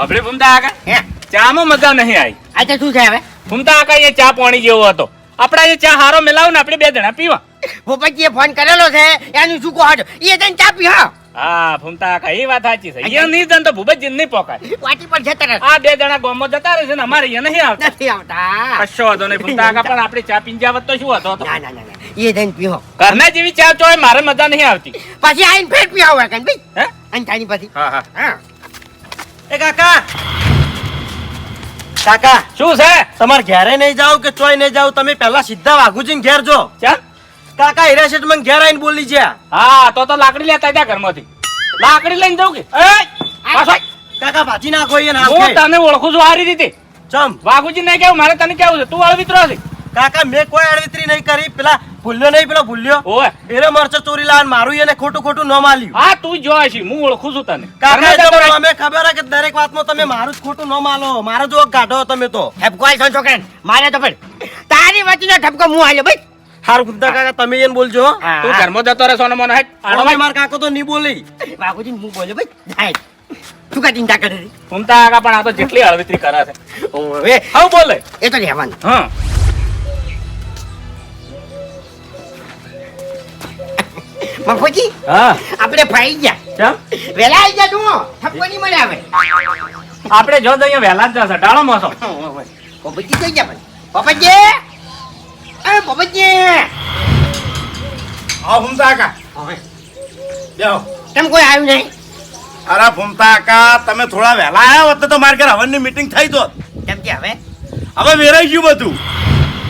ભભડી ભૂમતા આકા હે? ચામાં મજા નહીં આવી. આ તો શું છે હવે? ભૂમતા આકા એ ચા પાણી જેવો હતો. આપડા એ ચા હારો મેલાવ ને આપણે બે જણા પીવા. ભોપતજીએ ફોન કરેલો છે એનું શું કહો છો? એ જઈને ચા પી હા. હા ફૂમતા આકા એ વાત સાચી છે. એ નહીં જન તો ભૂપતજી નહીં પોકાય વાટી પર જતા રહે. આ બે જણા ગોમો જતા રહેશે ને અમારે અહીંયા નહીં આવતા. નથી આવતા. કશો વાંધો નહીં ભૂમતા આકા પણ આપણે ચા પીને જાવત તો શું હતો ના ના ના. એ જઈને પીવો ઘરના જેવી ચા તો મારે મજા નહીં આવતી. પછી આઈને ફેર પીવા હોય ભાઈ હે? અંતાની પછી. હા હા. હા. એ કાકા! કાકા! શું છે? તમારે ઘેરે નહીં જાવ કે ચોય નહીં જાવ તમે પહેલા સીધા વાઘુજીને ઘેર જો. ચા કાકા હીરા શેઠ મને ઘેર આવીને બોલી જ્યા હા તો તો લાકડી લેતા ત્યાં ઘરમાંથી. લાકડી લઈને જાઉં કે. કાકા ભાજી નાખો હું તને ઓળખું છું સારી રીતે. ચમ. વાઘુજી ને કેવું મારે તને કેવું છે. તું અળવિત્રો છે કાકા મેં કોઈ અડવિત્રી નહીં કરી. પેલા ભૂલ્યો નહીં પેલો ભૂલ્યો. ઓય. એરે મરચો ચોરી લાવન મારું એને ખોટું ખોટું ન માલ્યું. હા તું જો છે હું ઓળખું છું તને. કાકા તો જતો રહે. અમે ખબર હે કે દરેક વાતમાં તમે મારું જ ખોટું ન માલો. મારો જો ગાઢો તમે તો. ઠપકો છો છોકરાને મારે તો પણ તારી વચ્ચે ઠપકો હું આલ્યો ભાઈ હારું ગુપ્તા કાકા તમે એને બોલજો તું ઘરમાં જતો રહે સોનો મને હેટ મારા કાકો તો નહીં બોલી. બાપુજી હું બોલ્યો ભાઈ જાય તું કા ચિંતા કરે ઘૂમતા આગા પણ આ તો જેટલી અળવિત્રી કરે છે. ઓવે. હવે બોલે. એ તો રહેવાનું. હા. મફુજી હા. આપણે ફાઈ ગયા. ચમ વેલા આવી ગયા તું ઠપકો નહીં મળે હવે. આપણે જો તો અહીંયા વહેલા જ જશે ટાળો મોસો પોપટજી કઈ ગયા પણ. પોપટજી એ પોપટજી આવો ફૂમતા કા બેહો કેમ કોઈ આવ્યું નહીં? અરે ફૂમતા કા તમે થોડા વહેલા આવ્યા હોત તો મારે ઘરે હવનની મીટિંગ થઈ તો કેમ કે હવે? હવે વેરાઈ ગયું બધું.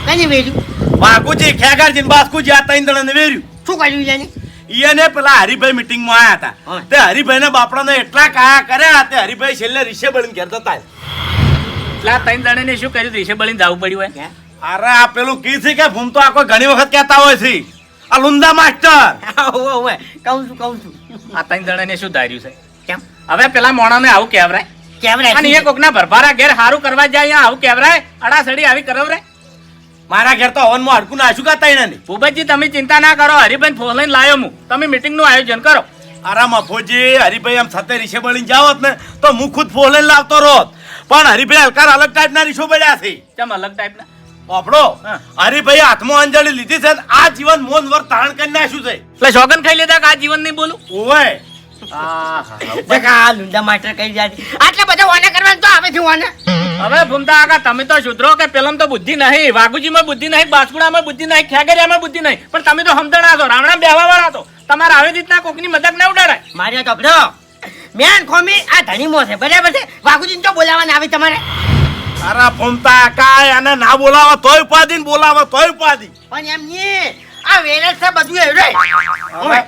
કઈ વેર્યું. બાકુજી ખેગારજી બાસ્કુજી આ ત્રણ જણાને વેર્યું. શું કર્યું એને ઈને પેલા હરિભાઈ મીટિંગમાં આયા હતા. તે હરિભાઈ ને બાપડાને એટલા કાયા કર્યા તે હરિભાઈ છેલ્લે રીશે બળીને ઘેર જતા એટલા ત્રણ દાણે ને શું કર્યું? રીશે બળીને જવું પડ્યું હોય? અરે આ પેલું કી છે કે ભૂમ તો આખો ઘણી વખત કહેતા હોય છે. આ લુંદા માસ્ટર. ઓવે ઓવે કહું છું કહું છું. આ ત્રણ જણાને શું ધાર્યું છે? કેમ? હવે પેલા મોણાને આવું કેવરાય કેવરાય? અને એ કોકના ભરભારા ઘેર સારું કરવા જાય આવું કેવરાય અડાસડી આવી કરવરાય. મારા ઘેર તો હવનમાં હડકું નાખ્યું કાતા એને ભૂપતજી તમે ચિંતા ના કરો હરિભાઈ ફોન લઈને લાયો હું. તમે મીટિંગનું આયોજન કરો. આરામ મફોજી હરિભાઈ આમ સાથે રીશે બળીને જાવત ને તો હું ખુદ ફોલે લાવતો રોત પણ હરિભાઈ હલકાર અલગ ટાઈપના રીશો બળ્યા છે. ચમ અલગ ટાઈપના હા. હરિભાઈ હાથમાં અંજળી લીધી છે ને આ જીવન મોન વર તાણ કરી નાખ્યું છે. એટલે શોગન ખાઈ લીધા કે આ જીવન નહીં બોલું? ઓય જગા લુંડા માસ્ટર કઈ જાય આટલા બધા વાના કરવાનું તો આવે છે વાના. હવે ભૂમતા આગા તમે તો સુધરો કે પેલમ તો બુદ્ધિ નહીં વાઘુજીમાં બુદ્ધિ નહીં બાસકુડામાં બુદ્ધિ નહીં ખેગરિયામાં બુદ્ધિ નહીં. પણ તમે તો સમજણા છો રાવણા બેહવા વાળા છો. તમારે આવી રીતના કોકની મદદ ના ઉડાડાય. મારે તો મેન ખોમી આ ધણીમો છે બરાબર છે? વાઘુજીને તો બોલાવવાના આવે તમારે. અરે ભૂમતા કાય અને ના બોલાવા તોય ઉપાધિ ને તોય ઉપાધિ. પણ એમ નહીં આ વેરસ છે બધું એવું હવે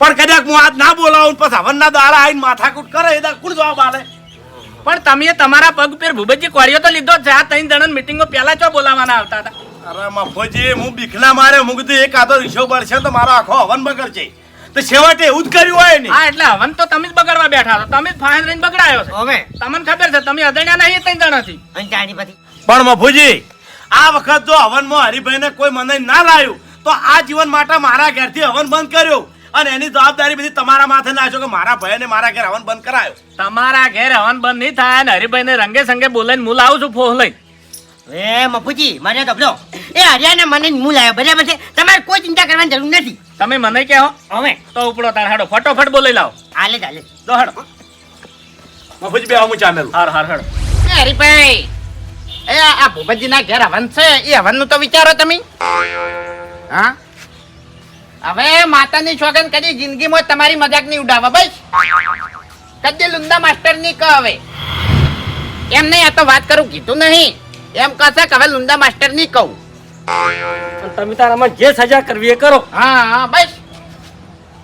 પણ કદાચ હું આજ ના બોલાવું પછી હવનના દાડા આવીને માથાકૂટ કરે એ કોણ જવાબ આલે પણ તમે તમારા પગ પર ભૂપતજી કોળિયો તો લીધો જ છે. આ ત્રણ જણા મીટિંગમાં પહેલા ચો બોલાવાના આવતા હતા. અરે મફોજી હું બીખના મારે હું કીધું એક આદો રીશો બળશે તો મારો આખો હવન બગડશે. તો છેવટે એવું જ કર્યું હોય ને? હા એટલે હવન તો તમે જ બગડવા બેઠા છો. તમે જ ફાઇન રહીને બગડાયો છે. હવે? તમને ખબર છે તમે અદણ્યા નહીં ત્રણ જણાથી. અંતાની પણ મફુજી આ વખત જો હવનમાં હરિભાઈને કોઈ મને ના લાવ્યું તો આ જીવન માટે મારા ઘેરથી હવન બંધ કર્યો. અને એની જવાબદારી બધી તમારા માથે નાખ્યો કે મારા ભાઈને મારા ઘેર હવન બંધ કરાયો. તમારા ઘેર હવન બંધ નહીં થાય ને હરિભાઈને રંગે સંગે બોલાઈને હું લાવું છું ફોહ લઈને. એ મફુજી મારે બ્રો એ હરિયાના મને હું લાવ્યો બરાબર છે? તમારે કોઈ ચિંતા કરવાની જરૂર નથી. તમે મને કહો. હવે. તો ઉપડો તાર હાડો ફટોફટ બોલી લાવો. હાલે ચાલે દો હાડો. મફુજી બે હું ચામેલું. હાર હાર હાડો એ હરીભાઈ એ આ ભૂપતજી ના ઘેર હવન છે? એ હવનનું તો વિચારો તમે. હા? હવે માતાની સોગન કદી જિંદગીમાં તમારી મજાક નહીં ઉડાવવા બસ. કદી લુંદા માસ્ટરની કહે હવે એમ નહીં આ તો વાત કરું કીધું નહીં. એમ કહેશે કે હવે લુંદા માસ્ટરની કહું. તમે તારામાં જે સજા કરવી એ કરો. હા હા બસ.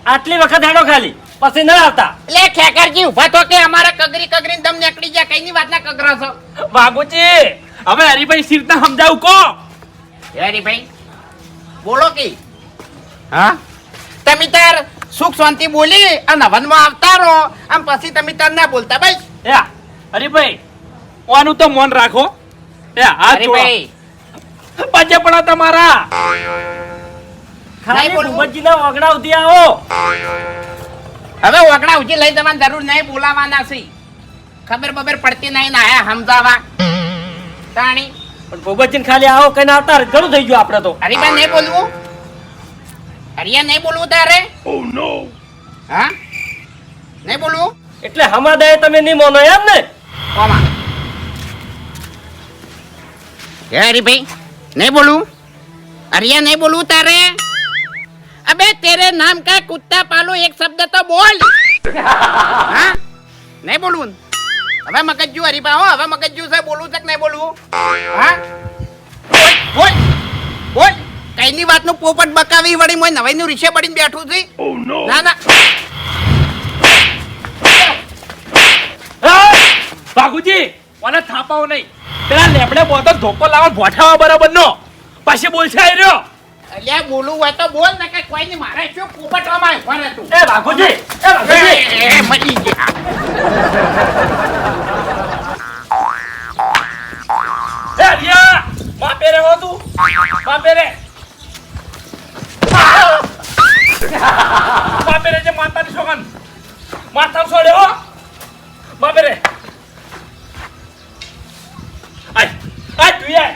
આટલી વખત હેડો ખાલી પછી ના આવતા. એટલે ખેકરજી ઊભા તો કે અમારા કગરી કગરી દમ નીકળી જાય કઈ ની વાત ના કગરો છો? બાબુજી હવે હરીભાઈ સીરતા સમજાવું કો હરીભાઈ બોલો કે. હા? તમે તાર સુખ શાંતિ બોલી અને હવનમાં આવતા રહો. આમ પછી તમે તાર ના બોલતા. ભાઈ. એ ભાઈ ઓનું તો મન રાખો. એ પડા તમારા. ખાલી. ઓગણા ઉધી આવો. હવે ઓગણા ઉજી લઈ જવાની જરૂર નહીં બોલાવાના છે. ખબર બબર પડતી નહીં ના આયા સમજાવા તાણી. પણ ભૂપતજીને ખાલી આવો કઈ આવતા. ઘણું થઈ ગયું આપણે તો. ભાઈ નહીં બોલવું. હરિયા નહીં બોલવું તારે? હા? નહીં બોલવું? એટલે હમાદાએ તમે નહીં મોનો એમ ને? કોમા? હે હરીભાઈ નહીં બોલવું? હરિયા નહીં બોલવું તારે? અબે તેરે નામ કા કુત્તા પાલો? એક શબ્દ તો બોલ. હા? નહીં બોલવું? ને? હવે મગજ્જુ હરીભા હો હવે મગજ્જુ છે બોલવું છે કે નહીં બોલવું? હા? બોલ બોલ બોલ. કઈની વાતનું પોપટ બકાવી વળી મોય નવાઈનું રીશે પડીને બેઠું છે ના ના. વાઘુજી મને થાપાઓ નહીં. પેલા લેબડે બોતો ધોકો લાવો ભોઠાવા બરાબર નો પછી બોલશે આઈ રહ્યો. અલ્યા બોલું હોય તો બોલ ને કે કોઈ નહીં મારે શું પોપટવામાં ફરે તું? એ વાઘુજી એ વાઘુજી એ, એ, મરી ગયા. એ હરિયા માં પેરે હો તું? માં પેરે માં પેરે જે માતાની સોગન માતા છોડે હો. આય આય તું આય.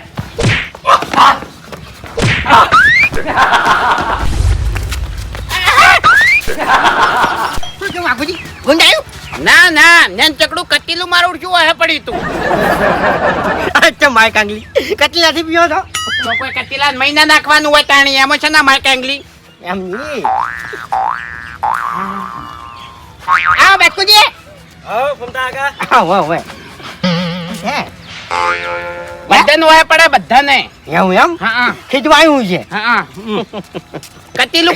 ના ના નેન ચકડું કટીલું મારું ઉડશું હે પડી તું. અચ્છા માય કાંગલી કેટલી નથી પીવો છો? તો કોઈ કટીલા મહિના નાખવાનું હોય તાણી એમાં છે ના માય કાંગલી એમ નહીં આ બેઠુજી હા ફમતા કાકા આવો આવો હે બધાને હોય પડે બધાને એવું એમ હા હા છે હા હા કતીલું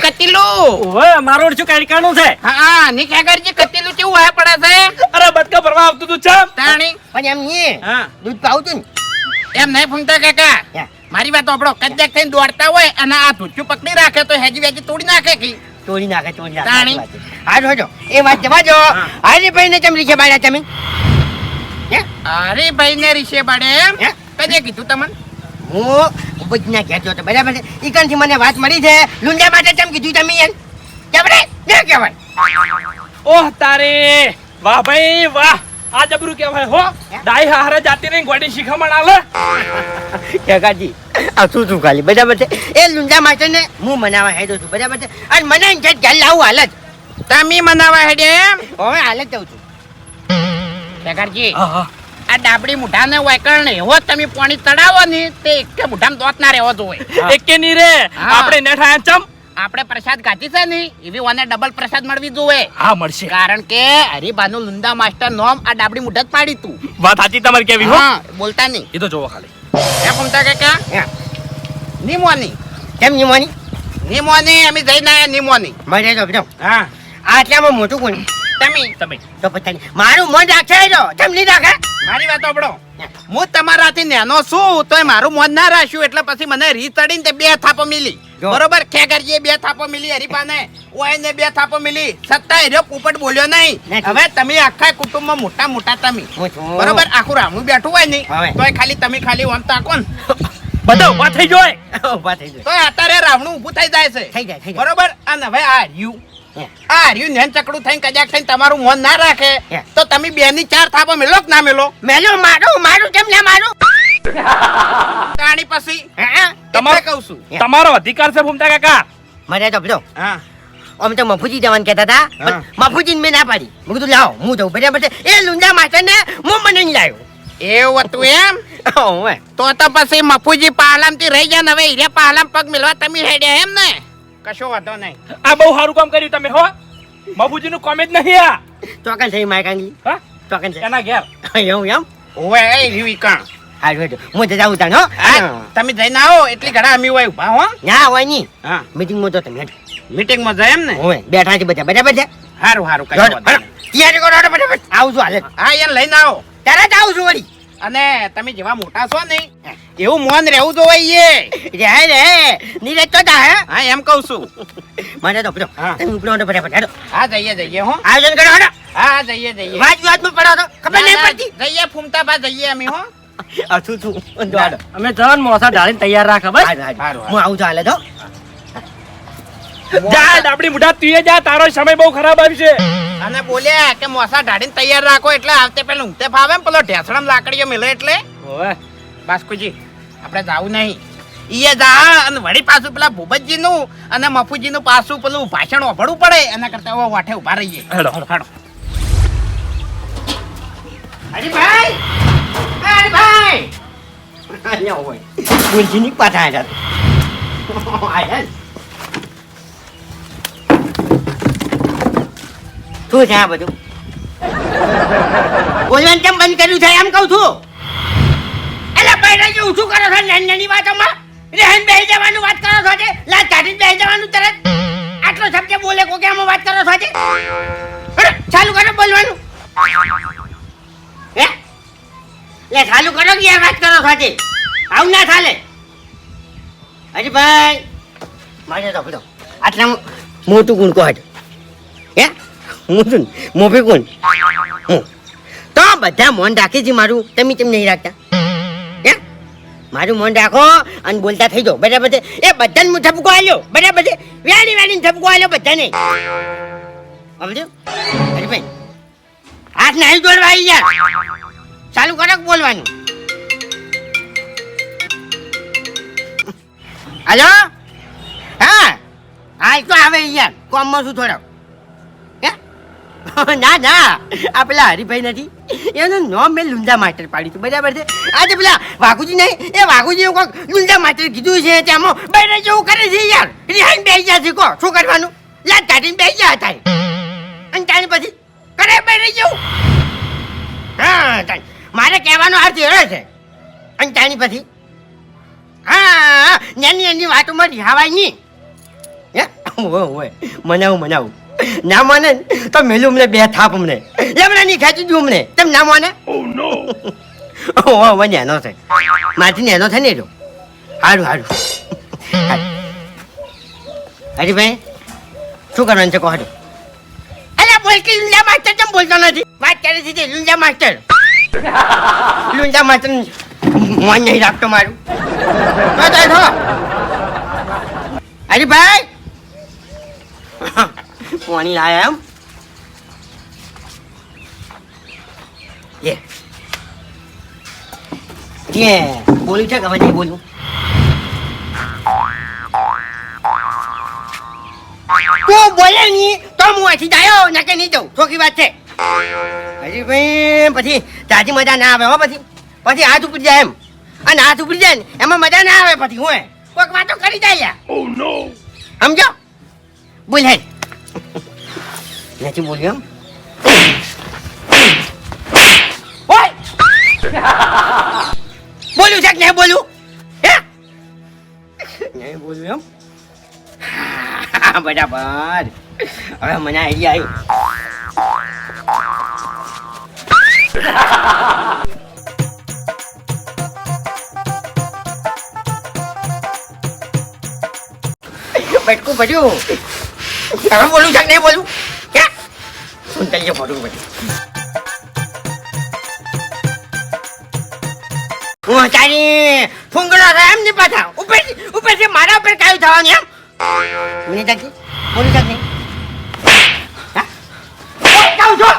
મારો શું કાઢવાનું છે હા ની ક્યાં કરજે કતીલું કેવું વાય પડે છે અરે બટકા ભરવા આવતું તું ચમ તાણી પણ એમ નહીં હા દૂધ પાવતું ને એમ નહીં ફૂમતા કાકા ને મારી વાત આપણો કદાચ થઈને દોડતા હોય અને આ ધૂચું પકડી રાખે તો હેજી વેજી તોડી નાખે કી? ચોરી નાખે ચોરી નાખે. તાણી. સાચી હા જોજો એ વાત જવા જો હારી ભાઈ ને ચમરી છે બાળા તમે? હે? ભાઈ ને રીશે એમ? હે? કદે કીધું તમને? હું ઉપજના ઘેર જોતો. બરાબર છે? ઈ કાનથી મને વાત મળી છે. લુંડા માટે ચમ કીધું તમે એમ? જબરે જે કહેવાય ઓહ તારે. વાહ ભાઈ વાહ. આ જબરું કહેવાય હો. ડાઈ હારે જાતી નહીં ગોડી શીખામણ આલે કાકાજી આ શું શું ખાલી? બરાબર છે? એ લુંડા માટે ને હું મનાવા હેડો છું બરાબર છે? અને મને અહીં જ ઘેર લાવું હાલ જ. તમે મનાવા હેડે એમ? હવે હાલ જ જાઉં છું. શેખરજી આ ડાબડી મુઠાને ને એવો તમે પાણી તડાવો ને તે એક મુઠામાં દોત ના રહેવો જોઈએ. એક કે નહીં રે આપણે નેઠા ચમ? આપણે પ્રસાદ ગાતી છે ને એવી ઓને ડબલ પ્રસાદ મળવી જોવે હા મળશે. કારણ કે હરિભાનુ લુંદા માસ્ટર નોમ આ ડાબડી મુઢત પાડી તું. વાત સાચી તમારી કેવી હો? બોલતા નહીં. એ તો જોવો ખાલી. એમ ફમતા કે કે? નિમોની. કેમ નિમોની? નિમોની અમે જઈને આયા નિમોની. મરે તો હા. આટલામાં મોટું કોણ? તમે. તમે. તો પછી મારું મન રાખે જો. કેમ નહીં રાખે મારી વાત સાંભળો. હું તમારાથી નેનો છું તોય મારું મોન ના રાખ્યું એટલે પછી મને રી તે બે થાપો મિલી. બરોબર? ખેગરજીએ બે થાપો મિલી હરીફાને. ઓયને બે થાપો મિલી. છતાંય રહ્યો પોપટ બોલ્યો નહીં. હવે તમે આખા કુટુંબમાં મોટા મોટા તમે. બરોબર? આખું રામું બેઠું હોય નહીં. તોય ખાલી તમે ખાલી આમ તાકો ને. બધા ઊભા થઈ જોય. ઊભા થઈ જાય. તોય અત્યારે રાવણું ઊભું થઈ જાય છે. થઈ જાય બરોબર? અને હવે આ હર્યું. આ હર્યું નેન ચકડું થઈને કજાક થઈને તમારું મન ના રાખે. તો તમે બે ની ચાર થાપો મેલો કે ના મેલો? મેલો મારું મારું કેમ ના મારું? કાણી પછી તમારે કહું છું. તમારો અધિકાર છે ભૂમતા કાકા. મને તો હા. અમે તો મફુજી જવાનું કહેતા હતા પણ મફુજીને મેં ના પાડી. મેં કીધું લાવો હું જઉં. બરાબર છે. એ લુંડા માસ્ટર ને હું મને લાવ્યો. એવું હતું એમ? તો તો પછી મફુજી પાલમથી રહી ગયા હવે હીરે પાલામ પગ મિલવા તમે હેડ્યા એમ ને? કશો વાંધો નહીં. આ બહુ સારું કામ કર્યું તમે હો. બાબુજી નું કોમેજ નહીં આ. ચોકન થઈ માય કાંગી હા? ચોકન થઈ. એના ઘેર. એવું એમ? ઓવે એ રીવી કણ હા જોજો હું જજા જાઉં તાણ હો. તમે જઈને આવો એટલી ઘણા અમી હોય ઊભા હો. ના હોય નહીં હા. મીટિંગમાં તો તમે મીટિંગમાં જાય એમ ને? હોય બેઠા છે બધા બધા બધા સારું સારું કઈ. નહીં. તૈયારી કરો બધા ફટાફટ. આવજો છું હાલે. હા એને લઈને આવો. ત્યારે જ આવજો વળી. અને તમે જેવા મોટા છો ને એવું મોન રહેવું તો હોય રે રે નીરજ તો તા હે? હા એમ કહું છું. મને તો હા. તમે ઉપડો તો ફટાફટ હેડો હા જઈએ જઈએ હો. આયોજન કરો હડો હા જઈએ જઈએ. વાત વાતમાં પડો તો ખબર નહીં ના, ના, પડતી? જઈએ ફૂમતા બા જઈએ અમે હો. આ છું અમે ત્રણ મોસા ઢાળીને તૈયાર રાખ બસ. હું આવું છું હાલે તો જા ડાબડી મુઢા તુએ જા તારો સમય બહુ ખરાબ આવશે અને બોલ્યા કે મોસા ઢાળીને તૈયાર રાખો એટલે આવતે પેલું ઊંઘતે ફાવે ને પેલો ઢેસણમ લાકડીઓ મિલે એટલે. ઓવે બાસ્કુજી આપણે જાવું નહીં. ઈએ જા અને વળી પાછું પેલા ભૂપતજીનું અને મફુજીનું પાછું પેલું ભાષણ ઓભળવું પડે એના કરતા હવે વાઠે ઊભા રહીએ. હેડો. હેડો. હરીભાઈ! એ હરીભાઈ! અહીંયા હોય. ગુંજીની પાછા આવ્યા શું છે આ બધું? બોલવાનું કેમ બંધ કર્યું છે? એમ કહું છું. એટલે પૈડા ઊંચું કરો છો નાની વાતોમાં. રહેન બેહી જવાનું વાત કરો છો છે લાજ કાઢીને બેહી જવાનું તરત. આટલો શબ્દ બોલે કોકે આમાં વાત કરો છો ચાલુ કરો બોલવાનું. હે? લે ચાલુ કરો કે યાર વાત કરો છો છે આવું ના ચાલે. હજી ભાઈ મારે તો બધો આટલા મોટું ગુણ કહો હે? ને, મોભી હું. તો બધા મોન રાખે છે મારું. તમે તેમ નહીં રાખતા. મારું મોન રાખો અને બોલતા થઈ જાઓ. બરાબર છે? એ બધાને હું ઠપકો આલ્યો. બરાબર છે? વેણી વેણી ઠપકો આલ્યો બધાને. સમજો અરે ભાઈ, હાથ નહીં દોડવા આવી યાર ચાલુ કરો બોલવાનું? હલો? હા, હાલ તો આવે યાર કોમમાં શું થોડો હે? ના ના. આ પેલા હરિભાઈ નથી. એનું નામ મેં લુંડા માસ્ટર પાડ્યું હતું. બરાબર છે? આજે પેલા વાઘુજી નહીં, એ વાઘુજી કોઈક લુંડા માસ્ટર કીધું છે ત્યાંમાં બૈરા જેવું કરે છે યાર. રિહાઈને બેસી ગયા છે શું કરવાનું? લાત કાઢીને બેસી ગયા હતા અને ત્યાંની પછી કરે બૈરા જેવું? હા. મારે કહેવાનો અર્થ એવો છે. અને ત્યાંની પછી, હા નાની નાની વાતોમાં રિહાવાય નહીં. હે? ઓવે મનાવું મનાવું. ના માને તો મેલું અમને બે થાપ અમને. એમને નહીં ખેંચી દઉં અમને. તેમ ના માને ઓ મને એનો છે માથી એનો છે ને જો હારું હારું. હરીભાઈ શું કરવાનું છે કહો હારું. અરે બોલતી લુંજા માસ્ટર કેમ બોલતો નથી? વાત કરે છે તે લુંજા માસ્ટર. લુંજા માસ્ટર મોન નહીં રાખતો મારું. અરે ભાઈ પાણી લાયા એમ? યે યે બોલ્યું છે કે હવે નહીં બોલ્યું તું બોલે નહીં તો હું અહીંથી જાયો નકે નહીં જાઉં. ચોખી વાત છે. હજી ભાઈ પછી તાજી મજા ના આવે હો પછી. પછી હાથ ઉપડી જાય એમ. અને હાથ ઉપડી જાય ને એમાં મજા ના આવે પછી હું કોઈક વાતો કરી જાય સમજો? બોલ હેડ. નથી બોલ્યું બોલ્યું છે નહીં બોલ્યું હે નહીં બોલ્યું એમ બરાબર હવે મને આઈડિયા આવ્યો બટકું ભર્યું હવે બોલું છે નહીં બોલું ચાલીએ ભરવું બધું. હું તારી ફૂંગળો એમ નહીં પાછા. ઉપર ઉપર છે મારા ઉપર કાયું થવાનું એમ. મને તાકી બોલું છે કે નહીં કહું છું.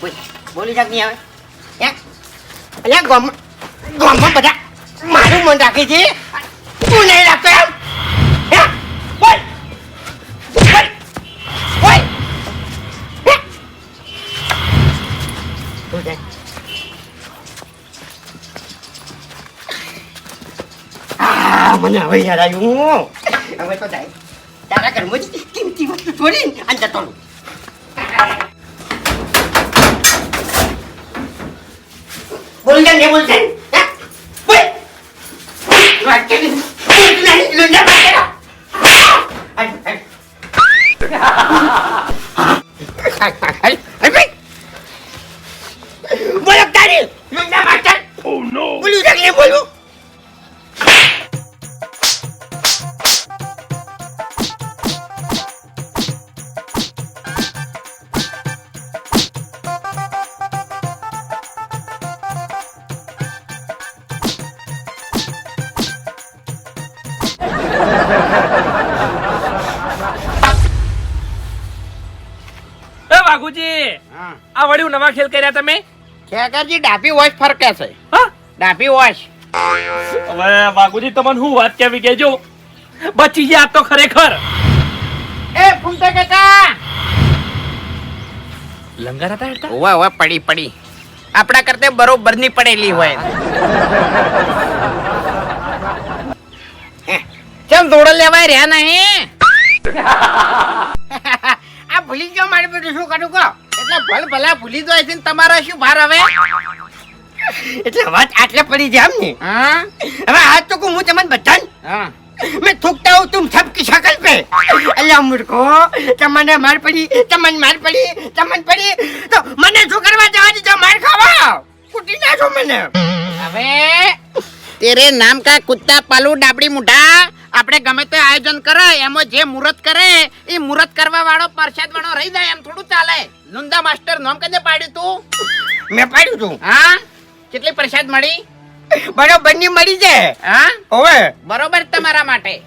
બોલ, બોલું છે કે નહીં હવે. અલ્યા ગોમ ગામમાં બધા મારું મન રાખે છે. મને હવે યાદ આવ્યું. હવે તો જાય. તારા ઘરમાં જ કિંમતી વસ્તુ છોડીને અને જતો રહું. બોલ ને, બોલ જાય આ વળી નવા ખેલ કર્યા તમે? ખેકરજી ડાપી વોશ ફરકે છે. હા? ડાબી વોશ. હવે બાગુજી તમને હું વાત કેવી કેજો બચી ગયા તો ખરેખર. એ ફૂમતે કાકા! લંગર હતા હેડતા ઓવા ઓવા પડી પડી. આપણા કરતે બરોબરની પડેલી હોય. કેમ દોડ લેવાય રહ્યા નહીં? આ ભૂલી ગયો મારે બધું. શું કરું કહો? એટલે ભલ ભલા ભૂલી જાય છે ને તમારા શું ભાર હવે એટલે વાત આટલે પડી જાય એમ ને હા હવે આજ તો કહું હું તમને બધાને હા मैं थूकता हूँ तुम सबकी शक्ल पे अल्लाह मुझको તમને માર પડી તમને માર પડી તમને પડી તો મને શું કરવા જવા દીધો માર ખાવા કુટી નાખો મને હવે તેરે નામ કા કુત્તા પાલુ ડાબડી મુઢા આપણે ગમે તે આયોજન કરે એમાં જે મુહૂર્ત કરે એ મુહૂર્ત કરવા વાળો પરસાદ વાળો રહી જાય એમ થોડું ચાલે. લુંદા માસ્ટર નામ કદે પાડ્યું તું? મેં પાડ્યું તું. હા? કેટલી પ્રસાદ મળી? બરોબરની મળી છે હા? હવે. બરોબર તમારા માટે.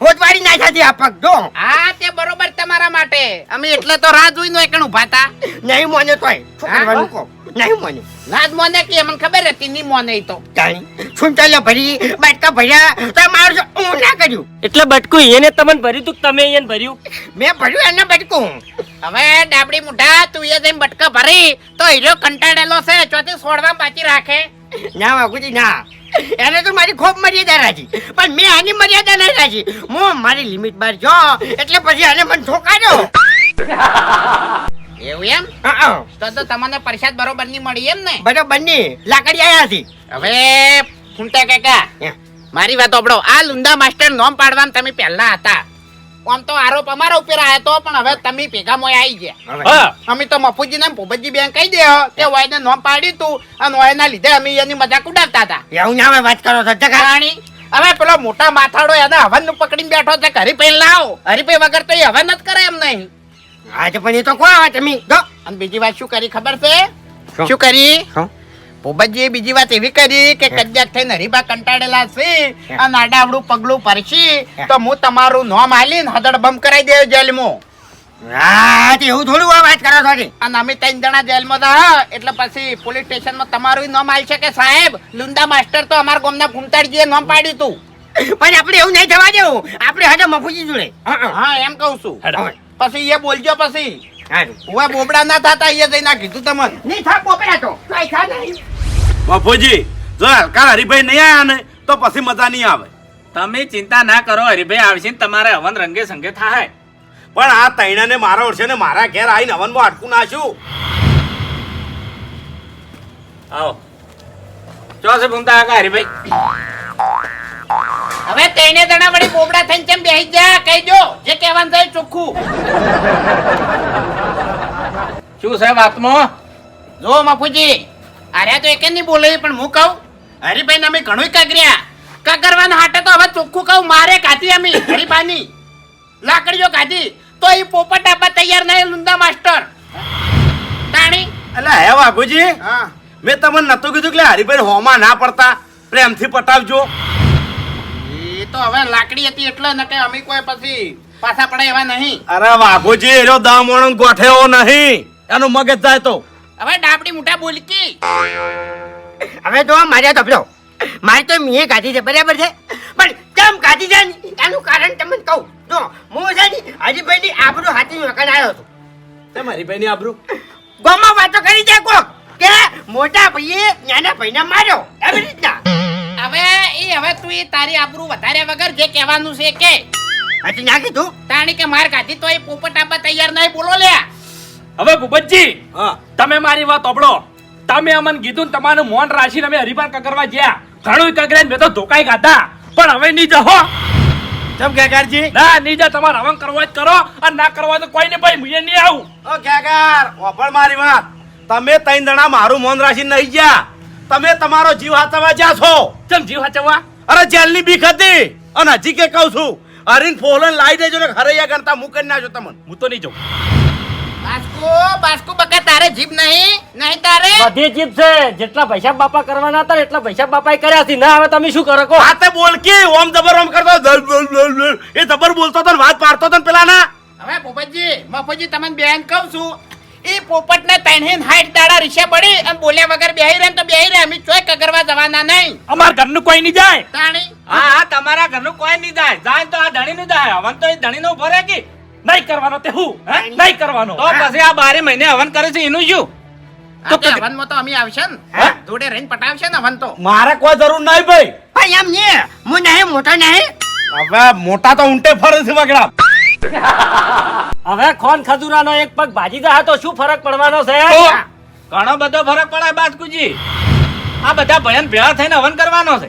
હોતવાડી નાખ્યા છે આ પગ જો. હા તે બરોબર તમારા માટે. અમે એટલે તો રાહ જોઈને એકણ ઊભા હતા? નહીં મોને તોય. શું? કરવાનું કહો? નહીં મોને રાજ મોને કે મને ખબર હતી નહીં મોને તો. કાંઈ શું ચાલે ભરી? બટકા ભર્યા? તો મારું હું ના કર્યું? એટલે બટકું એને તમને ભર્યું તું તમે એને ભર્યું? મેં ભર્યું એને બટકું. હવે ડાબડી મુઢા તું એ જઈને બટકા ભરી તો હીરો કંટાળેલો છે ચોથી છોડવા બાકી રાખે. ના બાપુજી ના. એને તો મારી ખૂબ મર્યાદા રાખી. પણ મેં આની મર્યાદા નહીં રાખી. હું મારી લિમિટ બહાર જો એટલે પછી આને મને ઠોકાડ્યો એવું એમ. તો તો તમને પ્રસાદ બરોબરની મળી એમ ને? બરોબરની લાકડી આયા હતી. હવે ફૂમતા કાકા મારી વાત સાંભળો. આ લુંદા માસ્ટર નોમ પાડવામાં તમે પહેલા હતા. આમ તો આરોપ અમારા ઉપર આવ્યો તો પણ હવે તમે ભેગા મોય આવી ગયા. અમે તો મફુજી ને ભૂપતજી બેન કહી દે કે વાયને નોમ પાડ્યું તું અને વાયના લીધે અમે એની મજાક ઉડાવતા હતા. એવું ના વાત કરો છો રાણી હવે પેલો મોટા માથાડો એને હવનનું પકડીને બેઠો છે હરી પૈન લાવો. હરીભાઈ વગર તો એ હવન જ કરે એમ નહીં. આજે પણ એ તો કોણ તમે? જો. અને બીજી વાત શું કરી ખબર છે? શું? કરી? શું? બીજી વાત એવી કરી કે કદાચ થઈને હરીબા કંટાળેલા છે અને આડાવડું પગલું પરશી તો હું તમારું નોમ આલીને હદડ બમ કરાઈ દે જેલમાં. હા એવું થોડું આ વાત કરો છો અને અમે ત્રણ જણા જેલમાં હતા એટલે પછી પોલીસ સ્ટેશનમાં તમારું નામ આવી છે કે સાહેબ લુંદા માસ્ટર તો અમારા ગામના ફૂમતાડજીએ નોમ પાડ્યું તું. પણ આપણે એવું નહીં થવા દેવું. આપણે હજુ મફુજી જોડે. હા, એમ કહું છું. પછી એ બોલજો પછી. હારું. બોબડા ના થતા એ જઈને આ કીધું તમને. નહીં થા બોબડા તો. કઈ થા નહીં. બાપુજી જો હલકા હરીભાઈ નહીં આવ્યા ને તો પછી મજા નહીં આવે. તમે ચિંતા ના કરો હરિભાઈ આવશે ને તમારે હવન રંગે સંગે થાય પણ આ તૈણાને મારા ઓળશે ને મારા ઘેર આવીને હવનમાં અટકું નાખ્યું. આવો. ચો છે ભૂમતા આકા હરિભાઈ. હવે તૈણે તણા વળી બોબડા થઈને કેમ બેહી ગયા? કહી દો જે કહેવાનું થાય ચોખ્ખું. શું છે વાતમાં જો મફુજી અરે તો એકે નહીં બોલે પણ હું કહું હરિભાઈ ને અમે ઘણું કાગર્યા કાગરવાના હાટે તો હવે ચોખ્ખું કહું મારે કાઢી અમે હરીભાની. લાકડીઓ કાઢી. તો એ પોપટ આપવા તૈયાર નહીં લુંદા માસ્ટર. તાણી? એટલે હે વાઘુજી હા. મેં તમને નતું કીધું કે હરીભાઈ હોમાં ના પડતા. પ્રેમથી પટાવજો. એ તો હવે લાકડી હતી એટલે ન કે અમે કોઈ પછી પાછા પડે એવા નહીં. અરે બાપુજી એનો દામણ ગોઠેવો નહીં. એનું મગજ જાય તો. હવે ડાબડી મોટા બોલકી હવે તો મારે તપડો મારે તો મીએ કાઢી છે બરાબર છે? પણ કેમ કાઢી છે એનું કારણ તમને કહું. જો હું છે ને હજીભાઈ ની આબરૂ હાથી મકાન આવ્યો છું. તેમ હરીભાઈની આબરૂ? ગામમાં વાતો કરી જાય કોક કે મોટા ભાઈએ નાના ભાઈને માર્યો. એવી રીતના. હવે એ હવે તું એ તારી આબરૂ વધાર્યા વગર જે કહેવાનું છે કે. હજી ના કીધું? તાણી કે માર કાઢી તો એ પોપટ આપવા તૈયાર નહીં બોલો લ્યા. હવે ભૂપતજી તમે મારી વાત ઓબળો તમે અમને કીધું તમારું મોન રાખીને અમે હરિભાન કકરવા ગયા. ઘણું કકરે મેં તો ધોકાઈ ગાધા. પણ હવે નહીં જહો કેમ કેકારજી ના નહીં જા તમારે હવન કરવા જ કરો અને ના કરવા તો કોઈ ને ભાઈ મુએ નહીં આવું. ઓ કેકાર ઓફળ મારી વાત. તમે ત્રણ જણા મારું મોન રાખીને નહીં ગયા. તમે તમારો જીવ હાચવા જ્યાં છો. કેમ જીવ હાચવા અરે જેલની બીક હતી. અને હજી કે કહું છું હરીન ફોલન લાવી દેજો ને હરૈયા કરતા મૂકી નાખજો તમને. હું તો નહીં જાઉં. બાસ્કુ બાસ્કુ બકા તારે જીભ નહીં? નહીં તારે? બધી જીભ છે. જેટલા પૈસા બાપા કરવાના હતા એટલા પૈસા બાપાએ કર્યા છે. ના હવે તમે શું કરો હાથે બોલ કે ઓમ જબર ઓમ કરતો. એ જબર બોલતો તો વાત પાડતો પેલા ના હવે ભૂપતજી મફતજી તમને બેન કહું છું. ઈ પોપટને ત્રણેય હાઈટ દાડા રીશે પડી અને બોલ્યા વગર બેહી રહે તો બેહી રહે. અમે ચોય કગરવા જવાના નહીં. અમાર ઘરનું કોઈ નહીં જાય. તાણી? હા હા તમારા ઘરનું કોઈ નહીં જાય. જાય તો આ ધણી નું જાય. હવે તો એ ધણી નો ભરે કે? નહીં કરવાનો તે હું હે? નહીં. કરવાનો. તો પછી આ બારે મહિને હવન કરે છે એનું શું? આ હવનમાં તો અમે આવશે ને. જોડે રહીને પટાવશે ને હવન તો. મારે કોઈ જરૂર નહીં ભાઈ. ભાઈ એમ ને હું નહીં મોટા નહીં. હવે મોટા તો ઊંટે ફરે છે વગડા. હવે ખોન ખજુરાનો એક પગ ભાજી જાય તો શું ફરક પડવાનો છે? ઘણો બધો ફરક પડે બાસ્કુજી આ બધા ભયન ભેળા થઈને હવન કરવાનો છે.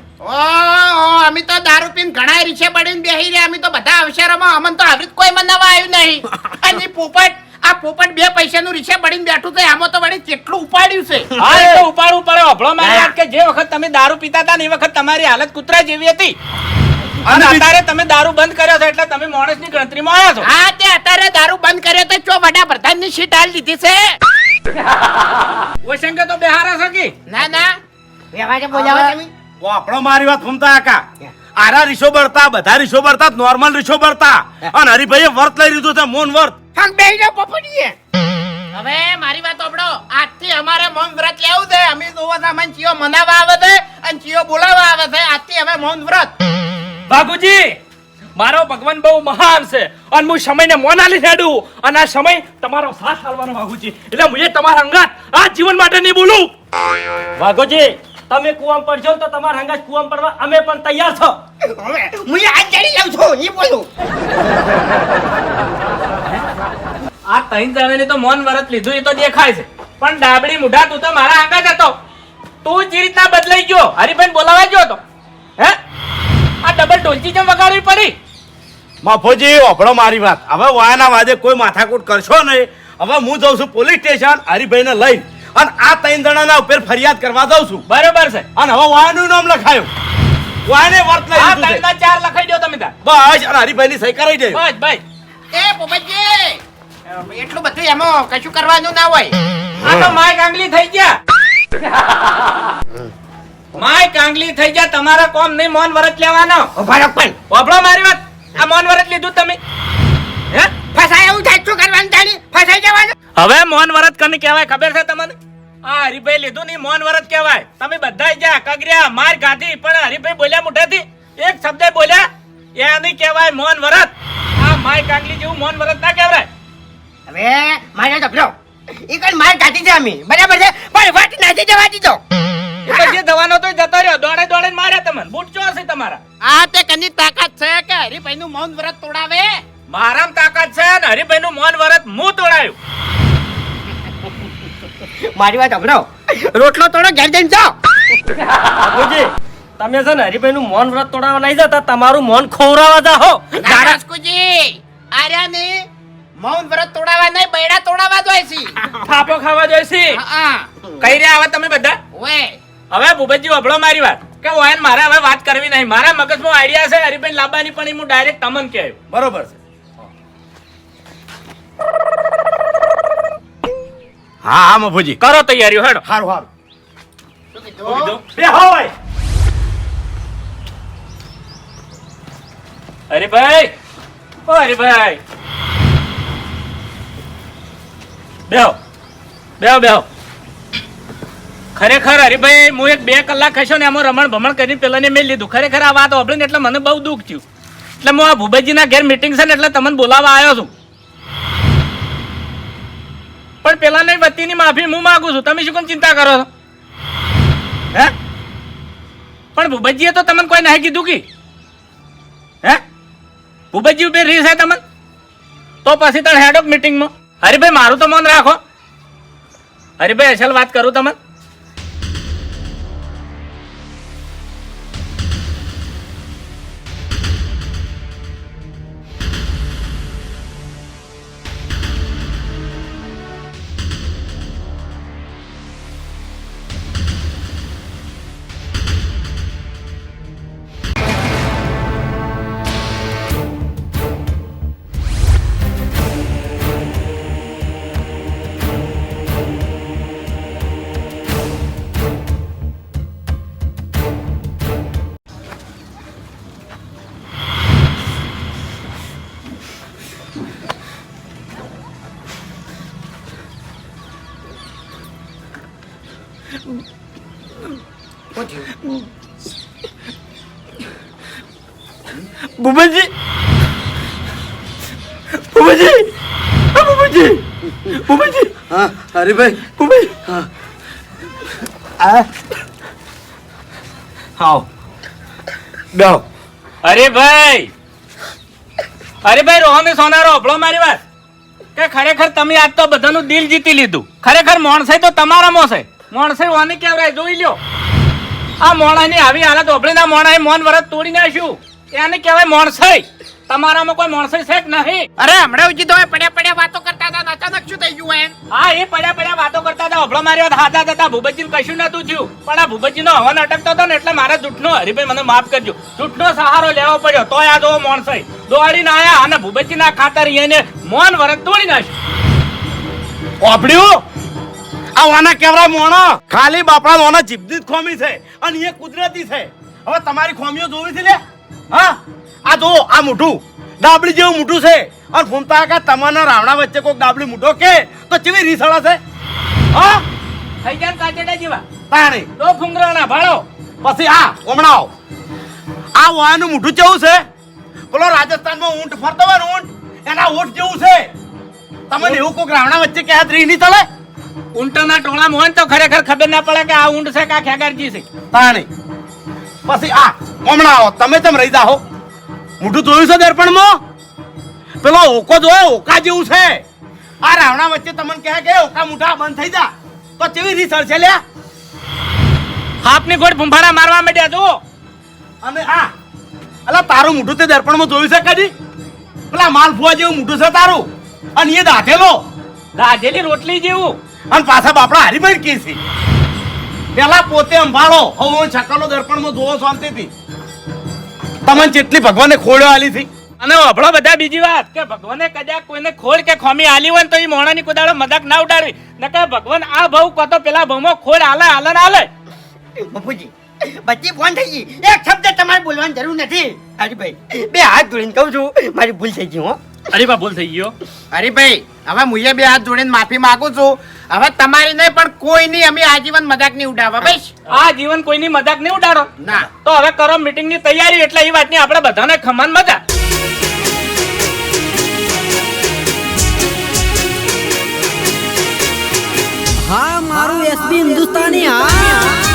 અમે તો દારૂ પીને ઘણા રીછે પડીને બેહી રહ્યા. અમે તો બધા અવસરોમાં અમન તો આવી કોઈ મનાવા આવ્યું નહીં. અને પોપટ આ પોપટ બે પૈસાનું રીસે પડીને બેઠું છે. આમાં તો વળી કેટલું ઉપાડ્યું છે? હા એ તો ઉપાડવું પડે. અભળો મારી કે જે વખત તમે દારૂ પીતા હતા ને એ વખત તમારી હાલત કૂતરા જેવી હતી. અને અત્યારે તમે દારૂ બંધ કર્યો છે એટલે તમે માણસની ગણતરીમાં આવ્યા છો. હા તે અત્યારે દારૂ બંધ કર્યો તો ચો વડાપ્રધાનની સીટ હાલ દીધી છે? ઓશંકે તો બેહારા છે કે? ના ના. વ્યવહારે બોલાવો તમે? આપણો મારી વાત ફૂમતા કાકા આરા રીસો બળતા બધા રીસો બળતા નોર્મલ રીસો બળતા. અને હરીભાઈએ વર્ત લઈ લીધું છે મોન વર્ત. ફંગ બેહી જાઓ પોપટીએ. હવે મારી વાત સાંભળો. આજથી અમારે મૌન વ્રત લેવું છે. અમે જોવા સામાન ચિયો મનાવા આવે છે અને ચિયો બોલાવવા આવે છે. આજથી હવે મૌન વ્રત. બાગુજી મારો ભગવાન બહુ મહાન છે. અને હું સમયને મોનાલી હેડું. અને આ સમય તમારો સાથ હાલવાનો બાગુજી એટલે હું તમારા અંગાત આ જીવન માટે નહીં બોલું. વાઘોજી તમે કુવામ પર ને તો તમારા હંગાજ કુવામ પડવા અમે પણ તૈયાર છો. હવે હું હાથ જડી જાઉં છું ઈ બોલું. આ ત્રણ જણાની તો મન વરત લીધું એ તો દેખાય છે. પણ ડાબડી મુઢા તું તો મારા હંગાજ જ હતો. તું જે રીતના બદલાઈ ગયો. હરિભાઈ બોલાવા ગયો હતો. હે? આ ડબલ ઢોલકી જેમ વગાડવી પડી. માફોજી ઓભળો મારી વાત. હવે વાયના વાદે કોઈ માથાકૂટ કરશો નહીં. હવે હું જઉં છું પોલીસ સ્ટેશન હરિભાઈને લઈને. અને આ ત્રણ જણાના ઉપર ફરિયાદ કરવા દઉં છું. બરોબર છે. અને હવે વાયનું નામ લખાયું. વાયને વર્ત લઈ આ ત્રણના ચાર લખાઈ દો તમે તાર બસ અને હરીભાઈની સહી કરાઈ દે બસ ભાઈ એ પોપટજી એટલું બધું એમાં કશું કરવાનું ના હોય. આ તો માય કાંગલી થઈ ગયા. માય કાંગલી થઈ ગયા તમારા કોમ નહીં મૌન વરત લેવાનો. ઊભા રહો પણ. ઓબળો મારી વાત. આ મૌન વરત લીધું તમે. હે? ફસાય એવું થાય શું કરવાનું જાણી ફસાઈ જવાનું. હવે મોન વરત કને કહેવાય? ખબર છે તમને? આ હરિભાઈ લીધું નહીં મોન વરત કહેવાય. તમે બધા જ્યાં કગર્યા માર ગાધી પણ હરિભાઈ બોલ્યા મોઢેથી. એક શબ્દ બોલ્યા એ નહીં કહેવાય મૌન વરત. આ માય કાંગલી જેવું મૌન વરત ના કહેવાય. હવે મારે ઝઘડો એ કઈ માર કાઢી છે અમે બરાબર છે? પણ વાત નાખી જવા દીધો જે દવાનો તો જતો રહ્યો દોડે દોડે માર્યા તમને. બૂટ ચો હશે તમારા? આ તે કની તાકાત છે કે હરીભાઈ નું મૌન વ્રત તોડાવે? મારામ તાકાત છે ને હરિભાઈ નું મૌન વરત હું તોડાયું. મારી વાત ડબલો રોટલો તોડો ઘેર જઈને જાઓ. બાપુજી તમે છે ને હરિભાઈ નું મૌન વ્રત તોડાવવા નહીં જતા તમારું મોન ખોવરાવા જાહો રાજકુજી આર્યા ને મૌન વ્રત તોડાવા નહીં બૈડા તોડાવા જોઈએ છે. થાપો ખાવા જોઈશે હા કઈ રહ્યા હવે તમે બધા? ઓએ હવે ભૂપતજી વભળો મારી વાત. કે ઓયન મારે હવે વાત કરવી નહીં. મારા મગજમાં આઈડિયા છે હરિભાઈ લાંબાની પણ હું ડાયરેક્ટ તમને કહેવું બરોબર છે. હા હા મફુજી. કરો તૈયારીઓ હેડો. સારું સારું શું કીધું બે હોય હરિભાઈ ઓ ભાઈ. બેહો બેહો બેહો. ખરેખર હરિભાઈ હું એક બે કલાક હશો ને એમાં રમણ ભમણ કરીને પેલાને મેં લીધું. ખરેખર આ વાત ને એટલે મને બહુ દુઃખ થયું. એટલે હું આ ભૂપતજીના ઘેર મિટિંગ છે ને એટલે તમને બોલાવવા આવ્યો છું. પણ પેલાને વતીની માફી હું માગું છું. તમે શું કેમ ચિંતા કરો છો? હે? પણ ભૂપતજીએ તો તમને કોઈ નહીં કીધું કે? હે? ભૂપતજી ઉભે રીસ હે તમને? તો પછી તણ હેડ ઓફ મીટિંગમાં હરિભાઈ, મારું તો મન રાખો. હરિભાઈ, અસલ વાત કરું તમને? હા હરીભાઈ. આવ બેહો અરે ભાઈ અરે ભાઈ સોનારો અભળો મારી વાત કે ખરેખર તમે આજ તો બધાનું દિલ જીતી લીધું. ખરેખર મોણસાઈ તો તમારામાં છે. મોણસાઈ વાની કેવરાય? જોઈ લ્યો. આ મોણાની આવી હાલત ઓભળીને મોણાએ મોન વરત તોડી નાખ્યું. એને કહેવાય મોણસાઈ. તમારામાં કોઈ મોણસાઈ છે કે નહીં? અરે હમણાં ઉજી તો પડ્યા પડ્યા વાતો કરતા હતા અચાનક શું થઈ ગયું એમ? હા એ પડ્યા પડ્યા વાતો કરતા હતા. અભળો મારી વાત હાથા હતા ભૂપતજી કશું નતું થયું. પણ આ ભૂપતજીનો હવન અટકતો હતો ને એટલે મારા જૂઠનો હરીભાઈ મને માફ કરજો. જૂઠનો સહારો લેવો પડ્યો. તો આ જોવો મોણસાઈ. દોડીને આયા અને ભૂપતજીના ખાતર એને મોન વરત તોડી નાખ્યું. ઓપડ્યું આ વાના કેવરા મોણો? ખાલી બાપડા ઓના જીભની જ ખોમી છે અને એ કુદરતી છે. હવે તમારી ખોમીઓ જોવી છે લે હા? આ જો આ મોઢું ડાબડી જેવું મોઢું છે. અને ફૂમતા કા તમારા રાવણા વચ્ચે કોઈ ડાબડી મોઢો કે તો કેવી રીસળા છે? હા? થઈ ગયા કાચેડા જેવા? તાણી. તો ફુંગરાના ભાળો. પછી આ ઓમણાઓ આ વાયનું મોઢું જેવું છે? પેલો રાજસ્થાનમાં ઊંટ ફરતો હોય ને ઊંટ એના ઊંટ જેવું છે? તમને એવું કોઈ રાવણા વચ્ચે કે હાથ રીહ નહીં ચાલે? ઊંટના ટોળામાં હોય ને તો ખરેખર ખબર ના પડે કે આ ઊંટ છે કે આ ખેગારજી છે. તાણી. પછી આ. હમણાં આવો તમે તેમ રહી જાઓ. મોઢું જોયું છે દર્પણમાં? પેલો ઓકો જોયો ઓકા જેવું છે. આ રાવણા વચ્ચે તમને કહે કે ઓકા મૂઠા બંધ થઈ જા. તો કેવી રીસળ છે લ્યા હાપની ગોળ ભંભારા મારવા માંડ્યા જુઓ. અને આ અલા તારું મોઢું તે દર્પણમાં જોયું છે કદી? પેલા માલફુઆ જેવું મોઢું છે તારું. અને એ દાઢેલો. દાઢેલી રોટલી જેવું. અને પાછા બાપડા હરીભાઈ કે છે. પેલા પોતે અંભાળો. હવે હું છકલો દર્પણમાં જોવો શાંતિથી. તમને જેટલી ભગવાને ખોળ્યો આલી હતી. અને અભળો બધા બીજી વાત કે ભગવાને કદાચ કોઈને ખોળ કે ખોમી આલી હોય તો એ મોણાની કુદાડો મજાક ના ઉડાડવી. નકર ભગવાન આ ભાવ કતો પેલા ભાવમાં ખોળ આલે આલે ને આલે. બાપુજી બચ્ચી ફોન થઈ ગઈ. એક શબ્દ તમારે બોલવાની જરૂર નથી. હરીભાઈ બે હાથ જોડીને કહું છું. મારી ભૂલ થઈ ગઈ હો. અરે બા ભૂલ થઈ ગયો. હરીભાઈ હવે મુએ બે હાથ જોડીને માફી માંગુ છું. હવે તમારી નહીં પણ કોઈની અમે આજીવન મજાક નહીં ઉડાવવા બસ. આ જીવન કોઈની મજાક નહીં ઉડાડો. ના. તો હવે કરો મીટિંગની તૈયારી એટલે એ વાતની આપણે બધાને ખમાન મજા. હા મારું એસબી હિન્દુસ્તાની હા.